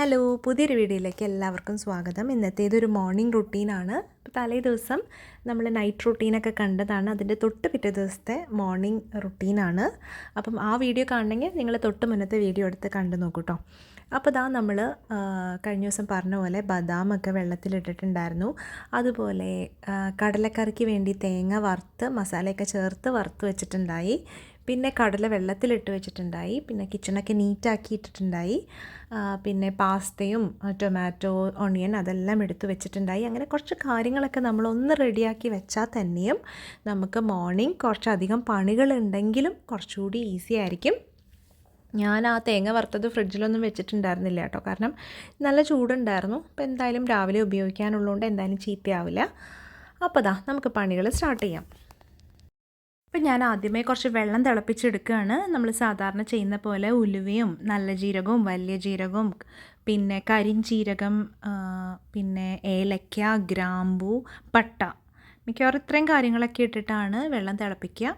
Hello പുതിയൊരു വീഡിയോയിലേക്ക് എല്ലാവർക്കും സ്വാഗതം. ഇന്നത്തേതൊരു മോർണിംഗ് റുട്ടീനാണ് ഇപ്പോൾ തലേ ദിവസം നമ്മൾ നൈറ്റ് റുട്ടീനൊക്കെ കണ്ടതാണ്. അതിന്റെ തൊട്ട് പിറ്റേ ദിവസത്തെ മോർണിംഗ് റുട്ടീനാണ് അപ്പം ആ വീഡിയോ കാണണമെങ്കിൽ നിങ്ങൾ തൊട്ട് മുന്നത്തെ വീഡിയോ എടുത്ത് കണ്ടു നോക്കൂട്ടോ അപ്പോൾ ഇതാ നമ്മൾ കഴിഞ്ഞ ദിവസം പറഞ്ഞ പോലെ ബദാമൊക്കെ വെള്ളത്തിലിട്ടിട്ടുണ്ടായിരുന്നു അതുപോലെ കടലക്കറിക്ക് വേണ്ടി തേങ്ങ വറുത്ത് മസാലയൊക്കെ ചേർത്ത് വറുത്ത് വെച്ചിട്ടുണ്ടായി. പിന്നെ കടല വെള്ളത്തിലിട്ട് വെച്ചിട്ടുണ്ടായി. പിന്നെ കിച്ചണൊക്കെ നീറ്റാക്കി ഇട്ടിട്ടുണ്ടായി. പിന്നെ പാസ്തയും ടൊമാറ്റോ ഓണിയൻ അതെല്ലാം എടുത്ത് വെച്ചിട്ടുണ്ടായി. അങ്ങനെ കുറച്ച് കാര്യങ്ങളൊക്കെ നമ്മളൊന്ന് റെഡിയാക്കി വെച്ചാൽ തന്നെയും നമുക്ക് മോർണിംഗ് കുറച്ചധികം പണികളുണ്ടെങ്കിലും കുറച്ചുകൂടി ഈസി ആയിരിക്കും. ഞാൻ ആ തേങ്ങ വറുത്തത് ഫ്രിഡ്ജിലൊന്നും വെച്ചിട്ടുണ്ടായിരുന്നില്ല കേട്ടോ. കാരണം നല്ല ചൂടുണ്ടായിരുന്നു. അപ്പോൾ എന്തായാലും രാവിലെ ഉപയോഗിക്കാനുള്ളതുകൊണ്ട് എന്തായാലും ചീത്തയാവില്ല. അപ്പോൾ ദാ നമുക്ക് പണികൾ സ്റ്റാർട്ട് ചെയ്യാം. ഇപ്പം ഞാൻ ആദ്യമേ കുറച്ച് വെള്ളം തിളപ്പിച്ചെടുക്കുകയാണ്. നമ്മൾ സാധാരണ ചെയ്യുന്ന പോലെ ഉലുവയും നല്ല ജീരകവും വലിയ ജീരകവും പിന്നെ കരിഞ്ചീരകം പിന്നെ ഏലക്ക ഗ്രാമ്പു പട്ട മിക്കവാറും ഇത്രയും കാര്യങ്ങളൊക്കെ ഇട്ടിട്ടാണ് വെള്ളം തിളപ്പിക്കുക.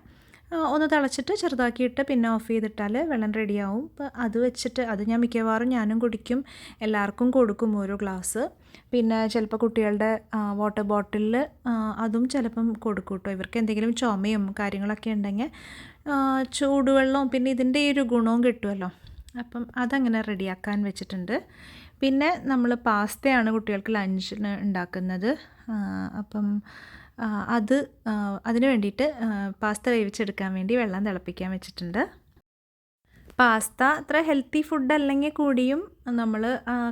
ഒന്ന് തിളച്ചിട്ട് ചെറുതാക്കിയിട്ട് പിന്നെ ഓഫ് ചെയ്തിട്ടാൽ വെള്ളം റെഡിയാവും അപ്പോൾ അത് വെച്ചിട്ട് അത് ഞാൻ മിക്കവാറും ഞാനും കുടിക്കും. എല്ലാവർക്കും കൊടുക്കും ഓരോ ഗ്ലാസ് പിന്നെ ചിലപ്പോൾ കുട്ടികളുടെ വാട്ടർ ബോട്ടിലിൽ അതും ചിലപ്പം കൊടുക്കും കേട്ടോ ഇവർക്ക് എന്തെങ്കിലും ചുമയും കാര്യങ്ങളൊക്കെ ഉണ്ടെങ്കിൽ ചൂടുവെള്ളവും പിന്നെ ഇതിന്റെ ഈ ഒരു ഗുണവും കിട്ടുമല്ലോ അപ്പം അതങ്ങനെ റെഡിയാക്കാൻ വെച്ചിട്ടുണ്ട്. പിന്നെ നമ്മൾ പാസ്തയാണ് കുട്ടികൾക്ക് ലഞ്ചിന് ഉണ്ടാക്കുന്നത്. അപ്പം അത് അതിന് വേണ്ടിയിട്ട് പാസ്ത വേവിച്ചെടുക്കാൻ വേണ്ടി വെള്ളം തിളപ്പിക്കാൻ വെച്ചിട്ടുണ്ട്. പാസ്ത അത്ര ഹെൽത്തി ഫുഡ് അല്ലെങ്കിൽ കൂടിയും നമ്മൾ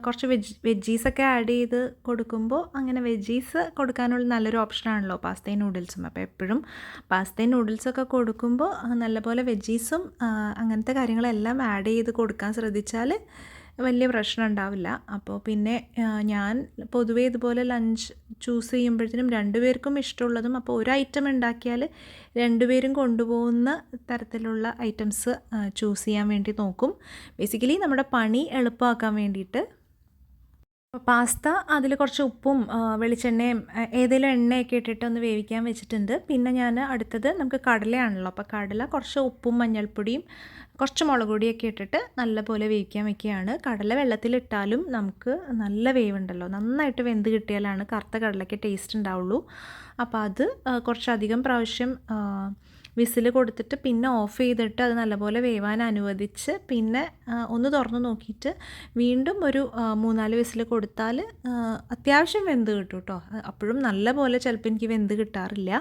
കുറച്ച് വെജ് വെജീസൊക്കെ ആഡ് ചെയ്ത് കൊടുക്കുമ്പോൾ അങ്ങനെ വെജീസ് കൊടുക്കാനുള്ള നല്ലൊരു ഓപ്ഷനാണല്ലോ പാസ്തയും നൂഡിൽസും അപ്പോൾ എപ്പോഴും പാസ്തയും നൂഡിൽസൊക്കെ കൊടുക്കുമ്പോൾ നല്ലപോലെ വെജീസും അങ്ങനത്തെ കാര്യങ്ങളെല്ലാം ആഡ് ചെയ്ത് കൊടുക്കാൻ ശ്രദ്ധിച്ചാൽ വലിയ പ്രശ്നം ഉണ്ടാവില്ല. അപ്പോൾ പിന്നെ ഞാൻ പൊതുവേ ഇതുപോലെ ലഞ്ച് ചൂസ് ചെയ്യുമ്പോഴത്തേനും രണ്ടുപേർക്കും ഇഷ്ടമുള്ളതും അപ്പോൾ ഒരു ഐറ്റം ഉണ്ടാക്കിയാൽ രണ്ടുപേരും കൊണ്ടുപോകുന്ന തരത്തിലുള്ള ഐറ്റംസ് ചൂസ് ചെയ്യാൻ വേണ്ടി നോക്കും. ബേസിക്കലി നമ്മുടെ പണി എളുപ്പമാക്കാൻ വേണ്ടിയിട്ട് പാസ്ത അതിൽ കുറച്ച് ഉപ്പും വെളിച്ചെണ്ണയും ഏതെങ്കിലും എണ്ണയൊക്കെ ഇട്ടിട്ട് ഒന്ന് വേവിക്കാൻ വെച്ചിട്ടുണ്ട്. പിന്നെ ഞാൻ അടുത്തത് നമുക്ക് കടലയാണല്ലോ. അപ്പോൾ കടല കുറച്ച് ഉപ്പും മഞ്ഞൾപ്പൊടിയും കുറച്ച് മുളക് പൊടിയൊക്കെ ഇട്ടിട്ട് നല്ലപോലെ വേവിക്കാൻ വെക്കുകയാണ്. കടല വെള്ളത്തിലിട്ടാലും നമുക്ക് നല്ല വേവുണ്ടല്ലോ. നന്നായിട്ട് വെന്ത് കിട്ടിയാലാണ് കറുത്ത കടലയ്ക്ക് ടേസ്റ്റ് ഉണ്ടാവുള്ളൂ. അപ്പോൾ അത് കുറച്ചധികം പ്രാവശ്യം വിസിൽ കൊടുത്തിട്ട് പിന്നെ ഓഫ് ചെയ്തിട്ട് അത് നല്ലപോലെ വേവാൻ അനുവദിച്ച് പിന്നെ ഒന്ന് തുറന്ന് നോക്കിയിട്ട് വീണ്ടും ഒരു മൂന്നാൽ വിസിൽ കൊടുത്താൽ അത്യാവശ്യം വെന്ത് കിട്ടും കേട്ടോ അപ്പോഴും നല്ലപോലെ ചിലപ്പോൾ എനിക്ക് വെന്ത് കിട്ടാറില്ല.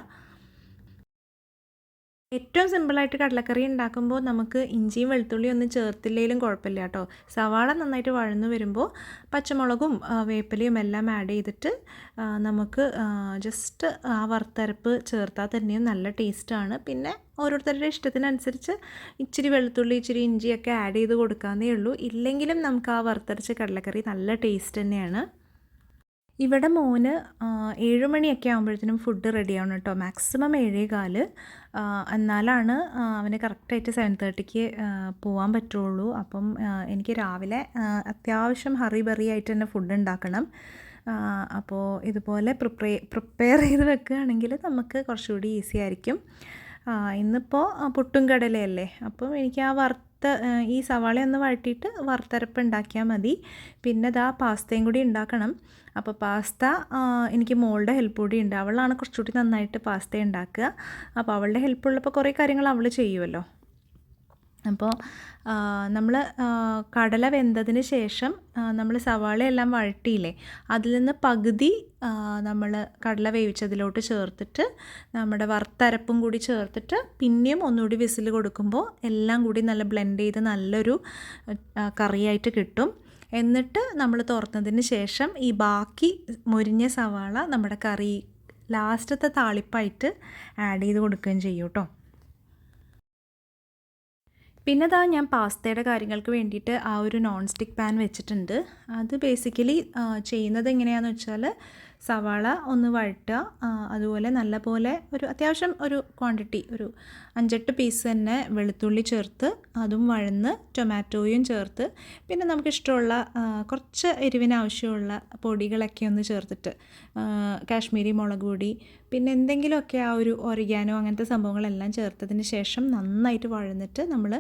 ഏറ്റവും സിമ്പിളായിട്ട് കടലക്കറി ഉണ്ടാക്കുമ്പോൾ നമുക്ക് ഇഞ്ചിയും വെളുത്തുള്ളിയും ഒന്നും ചേർത്തില്ലെങ്കിലും കുഴപ്പമില്ല കേട്ടോ. സവാള നന്നായിട്ട് വഴന്നു വരുമ്പോൾ പച്ചമുളകും വേപ്പിലയും എല്ലാം ആഡ് ചെയ്തിട്ട് നമുക്ക് ജസ്റ്റ് ആ വറുത്തരപ്പ് ചേർത്താൽ തന്നെയും നല്ല ടേസ്റ്റാണ് പിന്നെ ഓരോരുത്തരുടെ ഇഷ്ടത്തിനനുസരിച്ച് ഇച്ചിരി വെളുത്തുള്ളി ഇച്ചിരി ഇഞ്ചിയൊക്കെ ആഡ് ചെയ്ത് കൊടുക്കാവുന്നേ ഉള്ളൂ. ഇല്ലെങ്കിലും നമുക്ക് ആ വറുത്തരച്ച കടലക്കറി നല്ല ടേസ്റ്റ് തന്നെയാണ്. ഇവിടെ മോന് ഏഴ് മണിയൊക്കെ ആകുമ്പോഴത്തേനും ഫുഡ് റെഡി ആവണം കേട്ടോ. മാക്സിമം ഏഴേ കാൽ. എന്നാലാണ് അവന് കറക്റ്റായിട്ട് സെവൻ തേർട്ടിക്ക് പോകാൻ പറ്റുള്ളൂ. അപ്പം എനിക്ക് രാവിലെ അത്യാവശ്യം ഹറി ബറി ആയിട്ട് തന്നെ ഫുഡ് ഉണ്ടാക്കണം. അപ്പോൾ ഇതുപോലെ പ്രിപ്പേ പ്രിപ്പയർ ചെയ്ത് വെക്കുകയാണെങ്കിൽ നമുക്ക് കുറച്ചുകൂടി ഈസി ആയിരിക്കും. ഇന്നിപ്പോൾ പുട്ടും കടലയല്ലേ? അപ്പം എനിക്ക് ആ വറുത്ത ആ, ഈ സവാള ഒന്ന് വഴറ്റിയിട്ട് വറുത്തരപ്പ് ഉണ്ടാക്കിയാൽ മതി. പിന്നെ ഇതാ പാസ്തയും കൂടി ഉണ്ടാക്കണം. അപ്പോൾ പാസ്ത എനിക്ക് മോളുടെ ഹെൽപ്പ് കൂടി ഉണ്ട്. അവളാണ് കുറച്ചുകൂടി നന്നായിട്ട് പാസ്ത ഉണ്ടാക്കുക. അപ്പോൾ അവളുടെ ഹെൽപ്പുള്ളപ്പോൾ കുറേ കാര്യങ്ങൾ അവൾ ചെയ്യുമല്ലോ അപ്പോൾ നമ്മൾ കടല വെന്തതിന് ശേഷം നമ്മൾ സവാളയെല്ലാം വഴട്ടിയില്ലേ അതിൽ നിന്ന് പകുതി നമ്മൾ കടല വേവിച്ചതിലോട്ട് ചേർത്തിട്ട് നമ്മുടെ വറുത്തരപ്പും കൂടി ചേർത്തിട്ട് പിന്നെയും ഒന്നുകൂടി വിസിൽ കൊടുക്കുമ്പോൾ എല്ലാം കൂടി നല്ല ബ്ലെൻഡ് ചെയ്ത് നല്ലൊരു കറിയായിട്ട് കിട്ടും. എന്നിട്ട് നമ്മൾ തുറന്നതിന് ശേഷം ഈ ബാക്കി മുരിഞ്ഞ സവാള നമ്മുടെ കറി ലാസ്റ്റത്തെ താളിപ്പായിട്ട് ആഡ് ചെയ്ത് കൊടുക്കുകയും ചെയ്യും കേട്ടോ. പിന്നെ ഇതാ ഞാൻ പാസ്തയുടെ കാര്യങ്ങൾക്ക് വേണ്ടിയിട്ട് ആ ഒരു നോൺ സ്റ്റിക്ക് പാൻ വെച്ചിട്ടുണ്ട്. അത് ബേസിക്കലി ചെയ്യുന്നത് എങ്ങനെയാണെന്ന് വെച്ചാൽ സവാള ഒന്ന് വഴറ്റുക അതുപോലെ നല്ലപോലെ ഒരു അത്യാവശ്യം ഒരു ക്വാണ്ടിറ്റി ഒരു അഞ്ചെട്ട് പീസ് തന്നെ വെളുത്തുള്ളി ചേർത്ത് അതും വഴന്ന് ടൊമാറ്റോയും ചേർത്ത് പിന്നെ നമുക്ക് ഇഷ്ടമുള്ള കുറച്ച് എരിവിന് ആവശ്യമുള്ള പൊടികളൊക്കെ ഒന്ന് ചേർത്തിട്ട് കാശ്മീരി മുളക് പൊടി പിന്നെ എന്തെങ്കിലുമൊക്കെ ആ ഒരു ഒറിഗാനോ അങ്ങനത്തെ സംഭവങ്ങളെല്ലാം ചേർത്തതിന് ശേഷം നന്നായിട്ട് വഴന്നിട്ട് നമ്മൾ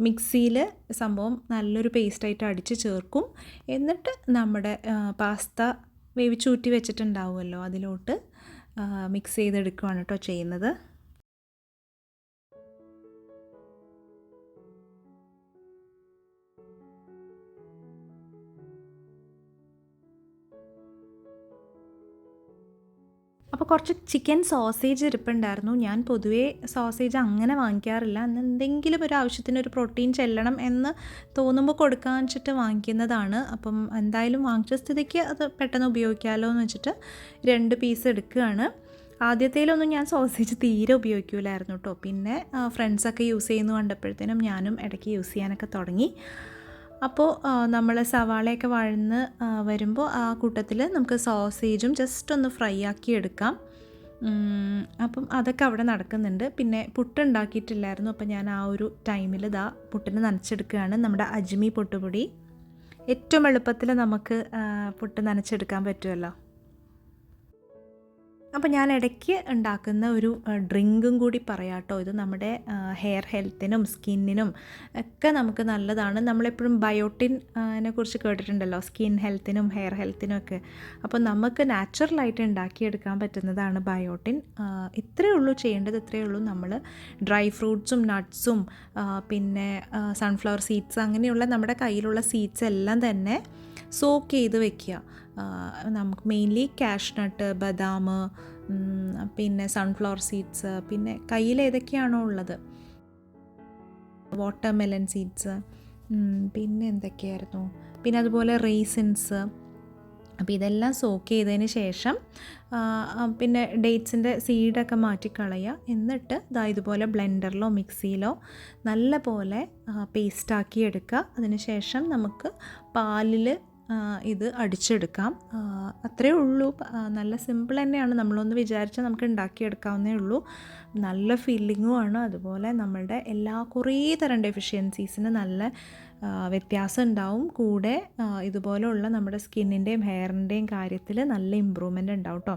മിക്സിയിൽ സംഭവം നല്ലൊരു പേസ്റ്റായിട്ട് അടിച്ച് ചേർക്കും. എന്നിട്ട് നമ്മുടെ പാസ്ത വേവിച്ചൂറ്റി വെച്ചിട്ടുണ്ടാവുമല്ലോ അതിലോട്ട് മിക്സ് ചെയ്തെടുക്കുകയാണ് കേട്ടോ ചെയ്യുന്നത്. അപ്പോൾ കുറച്ച് ചിക്കൻ സോസേജ് ഇരിപ്പുണ്ടായിരുന്നു. ഞാൻ പൊതുവേ സോസേജ് അങ്ങനെ വാങ്ങിക്കാറില്ല. എന്തെങ്കിലും ഒരു ആവശ്യത്തിന് ഒരു പ്രോട്ടീൻ ചെല്ലണം എന്ന് തോന്നുമ്പോൾ കൊടുക്കാൻ വെച്ചിട്ട് വാങ്ങിക്കുന്നതാണ്. അപ്പം എന്തായാലും വാങ്ങിച്ച സ്ഥിതിക്ക് അത് പെട്ടെന്ന് ഉപയോഗിക്കാമല്ലോ എന്ന് വെച്ചിട്ട് രണ്ട് പീസ് എടുക്കുകയാണ്. ആദ്യത്തേലൊന്നും ഞാൻ സോസേജ് തീരെ ഉപയോഗിക്കില്ലായിരുന്നു കേട്ടോ പിന്നെ ഫ്രണ്ട്സൊക്കെ യൂസ് ചെയ്യുന്നു കണ്ടപ്പോഴത്തേനും ഞാനും ഇടയ്ക്ക് യൂസ് ചെയ്യാനൊക്കെ തുടങ്ങി. അപ്പോൾ നമ്മൾ സവാളയൊക്കെ വഴന്ന് വരുമ്പോൾ ആ കൂട്ടത്തിൽ നമുക്ക് സോസേജും ജസ്റ്റ് ഒന്ന് ഫ്രൈ ആക്കി എടുക്കാം. അപ്പം അതൊക്കെ അവിടെ നടക്കുന്നുണ്ട്. പിന്നെ പുട്ടുണ്ടാക്കിയിട്ടില്ലായിരുന്നു അപ്പം അപ്പോൾ ഞാൻ ആ ഒരു ടൈമിൽ ഇതാ പുട്ടിന് നനച്ചെടുക്കുകയാണ്. നമ്മുടെ അജ്മി പൊട്ടുപൊടി. ഏറ്റവും എളുപ്പത്തിൽ നമുക്ക് പുട്ട് നനച്ചെടുക്കാൻ പറ്റുമല്ലോ. അപ്പോൾ ഞാൻ ഇടയ്ക്ക് ഉണ്ടാക്കുന്ന ഒരു ഡ്രിങ്കും കൂടി പറയാം കേട്ടോ ഇത് നമ്മുടെ ഹെയർ ഹെൽത്തിനും സ്കിന്നിനും ഒക്കെ നമുക്ക് നല്ലതാണ്. നമ്മളെപ്പോഴും ബയോട്ടിൻ നെ കുറിച്ച് കേട്ടിട്ടുണ്ടല്ലോ സ്കിൻ ഹെൽത്തിനും ഹെയർ ഹെൽത്തിനും ഒക്കെ. അപ്പോൾ നമുക്ക് നാച്ചുറലായിട്ട് ഉണ്ടാക്കിയെടുക്കാൻ പറ്റുന്നതാണ് ബയോട്ടിൻ. ഇത്രയേ ഉള്ളൂ ചെയ്യേണ്ടത് ഇത്രയേ ഉള്ളൂ. നമ്മൾ ഡ്രൈ ഫ്രൂട്ട്സും നട്ട്സും പിന്നെ സൺഫ്ലവർ സീഡ്സ് അങ്ങനെയുള്ള നമ്മുടെ കയ്യിലുള്ള സീഡ്സ് എല്ലാം തന്നെ സോക്ക് ചെയ്ത് വെക്കുക. നമുക്ക് മെയിൻലി കാഷ്നട്ട് ബദാം പിന്നെ സൺഫ്ലവർ സീഡ്സ് പിന്നെ കയ്യിൽ ഏതൊക്കെയാണോ ഉള്ളത്? വാട്ടർമെലൺ സീഡ്സ് പിന്നെ എന്തൊക്കെയായിരുന്നു? പിന്നെ അതുപോലെ റേസിൻസ് അപ്പോൾ ഇതെല്ലാം സോക്ക് ചെയ്തതിന് ശേഷം പിന്നെ ഡേറ്റ്സിന്റെ സീഡൊക്കെ മാറ്റിക്കളയുക. എന്നിട്ട് ഇതാ ഇതുപോലെ ബ്ലെൻഡറിലോ മിക്സിയിലോ നല്ല പോലെ പേസ്റ്റാക്കി എടുക്കുക. അതിന് ശേഷം നമുക്ക് പാലിൽ ഇത് അടിച്ചെടുക്കാം. അത്രേ ഉള്ളൂ. നല്ല സിമ്പിൾ തന്നെയാണ്. നമ്മളൊന്ന് വിചാരിച്ചാൽ നമുക്ക് ഉണ്ടാക്കിയെടുക്കാവുന്നേ ഉള്ളൂ. നല്ല ഫീലിങ്ങും ആണ്. അതുപോലെ നമ്മളുടെ എല്ലാ കുറേ തരം ഡെഫിഷ്യൻസീസിന് നല്ല വ്യത്യാസം ഉണ്ടാവും. കൂടെ ഇതുപോലെയുള്ള നമ്മുടെ സ്കിന്നിന്റെയും ഹെയറിന്റെയും കാര്യത്തിൽ നല്ല ഇമ്പ്രൂവ്മെന്റ് ഉണ്ടാവും കേട്ടോ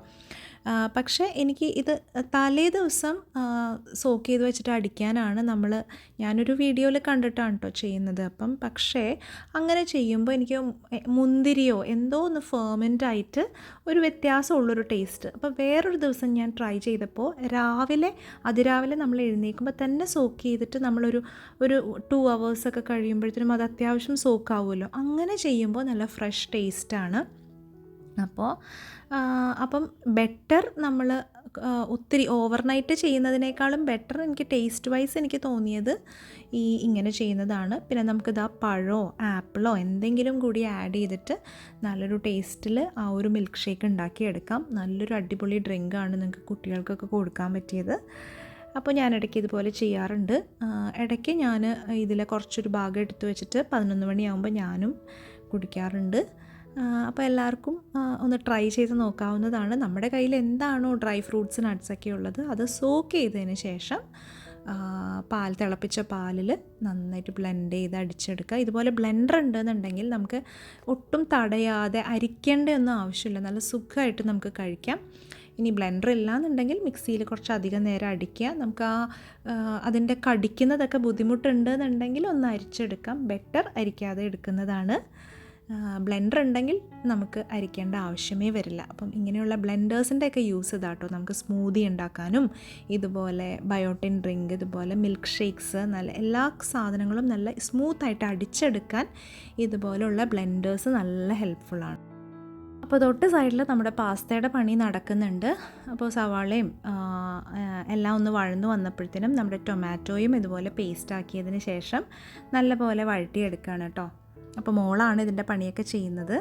പക്ഷേ എനിക്ക് ഇത് തലേ ദിവസം സോക്ക് ചെയ്ത് വെച്ചിട്ട് അടിക്കാനാണ് നമ്മൾ ഞാനൊരു വീഡിയോയിൽ കണ്ടിട്ടാണ് കേട്ടോ ചെയ്യുന്നത്. അപ്പം പക്ഷേ അങ്ങനെ ചെയ്യുമ്പോൾ എനിക്ക് മുന്തിരിയോ എന്തോ ഒന്ന് ഫെർമെന്റ് ആയിട്ട് ഒരു വ്യത്യാസമുള്ളൊരു ടേസ്റ്റ് അപ്പോൾ വേറൊരു ദിവസം ഞാൻ ട്രൈ ചെയ്തപ്പോൾ രാവിലെ അതിരാവിലെ നമ്മൾ എഴുന്നേൽക്കുമ്പോൾ തന്നെ സോക്ക് ചെയ്തിട്ട് നമ്മളൊരു ഒരു ടു അവേഴ്സൊക്കെ കഴിയുമ്പോഴത്തേനും അത് അത്യാവശ്യം സോക്കാവുമല്ലോ. അങ്ങനെ ചെയ്യുമ്പോൾ നല്ല ഫ്രഷ് ടേസ്റ്റാണ് അപ്പോൾ അപ്പം ബെറ്റർ നമ്മൾ ഒത്തിരി ഓവർനൈറ്റ് ചെയ്യുന്നതിനേക്കാളും ബെറ്റർ എനിക്ക് ടേസ്റ്റ് വൈസ് എനിക്ക് തോന്നിയത് ഈ ഇങ്ങനെ ചെയ്യുന്നതാണ്. പിന്നെ നമുക്കിതാ പഴമോ ആപ്പിളോ എന്തെങ്കിലും കൂടി ആഡ് ചെയ്തിട്ട് നല്ലൊരു ടേസ്റ്റിൽ ആ ഒരു മിൽക്ക് ഷേക്ക് ഉണ്ടാക്കിയെടുക്കാം നല്ലൊരു അടിപൊളി ഡ്രിങ്കാണ് നിങ്ങൾക്ക് കുട്ടികൾക്കൊക്കെ കൊടുക്കാൻ പറ്റിയത്. അപ്പോൾ ഞാൻ ഇടയ്ക്ക് ഇതുപോലെ ചെയ്യാറുണ്ട്. ഇടയ്ക്ക് ഞാൻ ഇതിലെ കുറച്ചൊരു ഭാഗം എടുത്തു വെച്ചിട്ട് പതിനൊന്ന് മണിയാകുമ്പോൾ ഞാനും കുടിക്കാറുണ്ട്. അപ്പോൾ എല്ലാവർക്കും ഒന്ന് ട്രൈ ചെയ്ത് നോക്കാവുന്നതാണ്. നമ്മുടെ കയ്യിൽ എന്താണോ ഡ്രൈ ഫ്രൂട്ട്സ് നട്ട്സൊക്കെ ഉള്ളത് അത് സോക്ക് ചെയ്തതിന് ശേഷം പാൽ തിളപ്പിച്ച പാലിൽ നന്നായിട്ട് ബ്ലെൻഡ് ചെയ്ത് അടിച്ചെടുക്കുക. ഇതുപോലെ ബ്ലെൻഡർ ഉണ്ടെന്നുണ്ടെങ്കിൽ നമുക്ക് ഒട്ടും തടയാതെ അരിക്കേണ്ട ഒന്നും ആവശ്യമില്ല. നല്ല സുഖമായിട്ട് നമുക്ക് കഴിക്കാം. ഇനി ബ്ലെൻഡർ ഇല്ലാന്നുണ്ടെങ്കിൽ മിക്സിയിൽ കുറച്ച് അധികം നേരം അടിക്കുക. നമുക്ക് ആ, അതിന്റെ കടിക്കുന്നതൊക്കെ ബുദ്ധിമുട്ടുണ്ട് എന്നുണ്ടെങ്കിൽ ഒന്ന് അരിച്ചെടുക്കാം. ബെറ്റർ അരിക്കാതെ എടുക്കുന്നതാണ്. ബ്ലെൻഡർ ഉണ്ടെങ്കിൽ നമുക്ക് അരിക്കേണ്ട ആവശ്യമേ വരില്ല. അപ്പം ഇങ്ങനെയുള്ള ബ്ലെൻഡേഴ്സിന്റെ ഒക്കെ യൂസ് ചെയ്താട്ടോ നമുക്ക് സ്മൂതി ഉണ്ടാക്കാനും ഇതുപോലെ ബയോട്ടിൻ ഡ്രിങ്ക് ഇതുപോലെ മിൽക്ക് ഷേക്ക്സ് നല്ല എല്ലാ സാധനങ്ങളും നല്ല സ്മൂത്തായിട്ട് അടിച്ചെടുക്കാൻ ഇതുപോലുള്ള ബ്ലെൻഡേഴ്സ് നല്ല ഹെൽപ്ഫുള്ളാണ് അപ്പോൾ തൊട്ട് സൈഡിൽ നമ്മുടെ പാസ്തയുടെ പണി നടക്കുന്നുണ്ട്. അപ്പോൾ സവാളയും എല്ലാം ഒന്ന് വഴന്നു വന്നപ്പോഴത്തേനും നമ്മുടെ ടൊമാറ്റോയും ഇതുപോലെ പേസ്റ്റ് ആക്കിയതിന് ശേഷം നല്ലപോലെ വഴറ്റിയെടുക്കുകയാണ് കേട്ടോ. അപ്പോൾ മോളാണ് ഇതിന്റെ പണിയൊക്കെ ചെയ്യുന്നത്.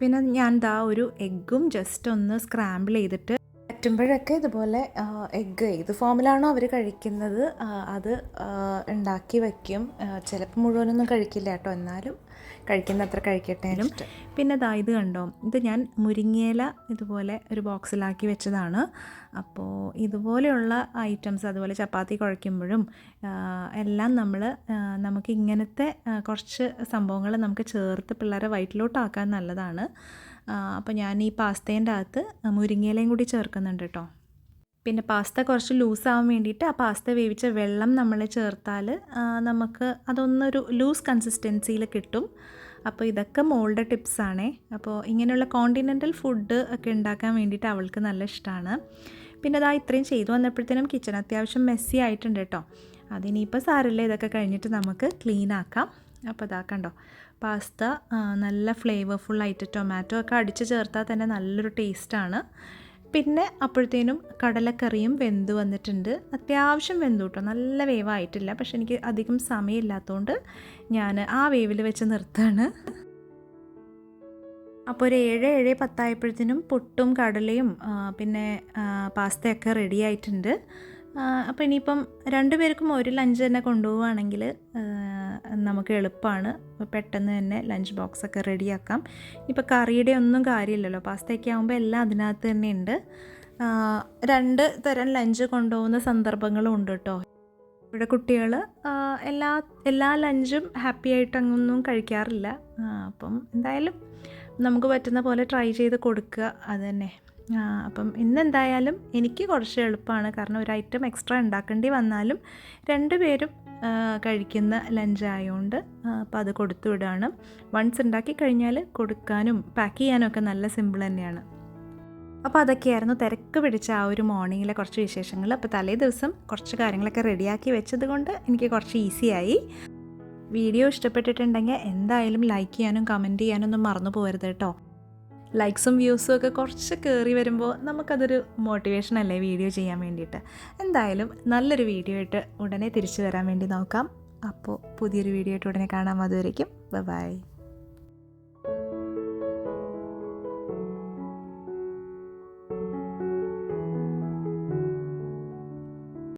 പിന്നെ ഞാൻ ദാ ഒരു എഗ്ഗും ജസ്റ്റ് ഒന്ന് സ്ക്രാമ്പിൾ ചെയ്തിട്ട് പറ്റുമ്പോഴൊക്കെ ഇതുപോലെ എഗ്ഗ് ഏത് ഫോമിലാണോ അവർ കഴിക്കുന്നത് അത് ഉണ്ടാക്കി വയ്ക്കും ചിലപ്പോൾ മുഴുവനൊന്നും കഴിക്കില്ല കേട്ടോ എന്നാലും. കഴിക്കുന്ന അത്ര കഴിക്കട്ടേനും പിന്നെ ദാ ഇത് കണ്ടോ? ഇത് ഞാൻ മുരിങ്ങയില ഇതുപോലെ ഒരു ബോക്സിലാക്കി വെച്ചതാണ്. അപ്പോൾ ഇതുപോലെയുള്ള ഐറ്റംസ് അതുപോലെ ചപ്പാത്തി കുഴയ്ക്കുമ്പോഴും എല്ലാം നമ്മൾ നമുക്ക് ഇങ്ങനത്തെ കുറച്ച് സംഭവങ്ങൾ നമുക്ക് ചേർത്ത് പിള്ളേരെ വയറ്റിലോട്ടാക്കാൻ നല്ലതാണ്. അപ്പോൾ ഞാൻ ഈ പാസ്തേന്റെ അകത്ത് മുരിങ്ങയിലയും കൂടി ചേർക്കുന്നുണ്ട് കേട്ടോ. പിന്നെ പാസ്ത കുറച്ച് ലൂസ് ആവാൻ വേണ്ടിയിട്ട് ആ പാസ്ത വേവിച്ച വെള്ളം നമ്മൾ ചേർത്താൽ നമുക്ക് അതൊന്നൊരു ലൂസ് കൺസിസ്റ്റൻസിയിൽ കിട്ടും. അപ്പോൾ ഇതൊക്കെ മോളുടെ ടിപ്സാണേ. അപ്പോൾ ഇങ്ങനെയുള്ള കോണ്ടിനെന്റൽ ഫുഡ് ഒക്കെ ഉണ്ടാക്കാൻ വേണ്ടിയിട്ട് അവൾക്ക് നല്ല ഇഷ്ടമാണ് പിന്നെ അതാ ഇത്രയും ചെയ്തു വന്നപ്പോഴത്തേനും കിച്ചൺ അത്യാവശ്യം മെസ്സി ആയിട്ടുണ്ട് കേട്ടോ. അതിനിപ്പോൾ സാരമില്ല ഇതൊക്കെ കഴിഞ്ഞിട്ട് നമുക്ക് ക്ലീൻ ആക്കാം. അപ്പോൾ ഇതാ കണ്ടോ പാസ്ത നല്ല ഫ്ലേവർഫുള്ളായിട്ട് ടൊമാറ്റോ ഒക്കെ അടിച്ച് ചേർത്താൽ തന്നെ നല്ലൊരു ടേസ്റ്റാണ് പിന്നെ അപ്പോഴത്തേനും കടലക്കറിയും വെന്ത് വന്നിട്ടുണ്ട്. അത്യാവശ്യം വെന്തു കേട്ടോ. നല്ല വേവായിട്ടില്ല. പക്ഷെ എനിക്ക് അധികം സമയമില്ലാത്തതുകൊണ്ട് ഞാൻ ആ വേവിൽ വെച്ച് നിർത്തുകയാണ് അപ്പോൾ ഒരു ഏഴ് ഏഴ് പത്തായപ്പോഴത്തേനും പുട്ടും കടലയും പിന്നെ പാസ്തയൊക്കെ റെഡി ആയിട്ടുണ്ട് അപ്പോൾ ഇനിയിപ്പം രണ്ടുപേർക്കും ഒരു ലഞ്ച് തന്നെ കൊണ്ടുപോവുകയാണെങ്കിൽ നമുക്ക് എളുപ്പമാണ്. പെട്ടെന്ന് തന്നെ ലഞ്ച് ബോക്സൊക്കെ റെഡിയാക്കാം ഇപ്പോൾ കറിയുടെ ഒന്നും കാര്യമില്ലല്ലോ. പാസ്തയൊക്കെ ആകുമ്പോൾ എല്ലാം അതിനകത്ത് തന്നെ ഉണ്ട്. രണ്ട് തരം ലഞ്ച് കൊണ്ടുപോകുന്ന സന്ദർഭങ്ങളും ഉണ്ട് കേട്ടോ. ഇവിടെ കുട്ടികൾ എല്ലാ എല്ലാ ലഞ്ചും ഹാപ്പി ആയിട്ട് അങ്ങൊന്നും കഴിക്കാറില്ല. അപ്പം എന്തായാലും നമുക്ക് പറ്റുന്ന പോലെ ട്രൈ ചെയ്ത് കൊടുക്കുക. അത് തന്നെ. ആ, അപ്പം ഇന്നെന്തായാലും എനിക്ക് കുറച്ച് എളുപ്പമാണ്. കാരണം ഒരു ഐറ്റം എക്സ്ട്രാ ഉണ്ടാക്കേണ്ടി വന്നാലും രണ്ടുപേരും കഴിക്കുന്ന ലഞ്ച് ആയതുകൊണ്ട് അപ്പോൾ അത് കൊടുത്തു വിടുകയാണ് വൺസ് ഉണ്ടാക്കി കഴിഞ്ഞാൽ കൊടുക്കാനും പാക്ക് ചെയ്യാനും ഒക്കെ നല്ല സിമ്പിൾ തന്നെയാണ്. അപ്പോൾ അതൊക്കെയായിരുന്നു തിരക്ക് പിടിച്ച ആ ഒരു മോർണിംഗിലെ കുറച്ച് വിശേഷങ്ങൾ. അപ്പോൾ തലേ ദിവസം കുറച്ച് കാര്യങ്ങളൊക്കെ റെഡിയാക്കി വെച്ചത് കൊണ്ട് എനിക്ക് കുറച്ച് ഈസിയായി വീഡിയോ ഇഷ്ടപ്പെട്ടിട്ടുണ്ടെങ്കിൽ എന്തായാലും ലൈക്ക് ചെയ്യാനും കമന്റ് ചെയ്യാനും ഒന്നും മറന്നു പോകരുത് കേട്ടോ. ലൈക്സും വ്യൂസും ഒക്കെ കുറച്ച് കയറി വരുമ്പോൾ നമുക്കതൊരു മോട്ടിവേഷൻ അല്ലേ വീഡിയോ ചെയ്യാൻ വേണ്ടിയിട്ട്? എന്തായാലും നല്ലൊരു വീഡിയോ ആയിട്ട് ഉടനെ തിരിച്ചു വരാൻ വേണ്ടി നോക്കാം. അപ്പോൾ പുതിയൊരു വീഡിയോ ആയിട്ട് ഉടനെ കാണാം. അതുവരേക്കും. ബൈ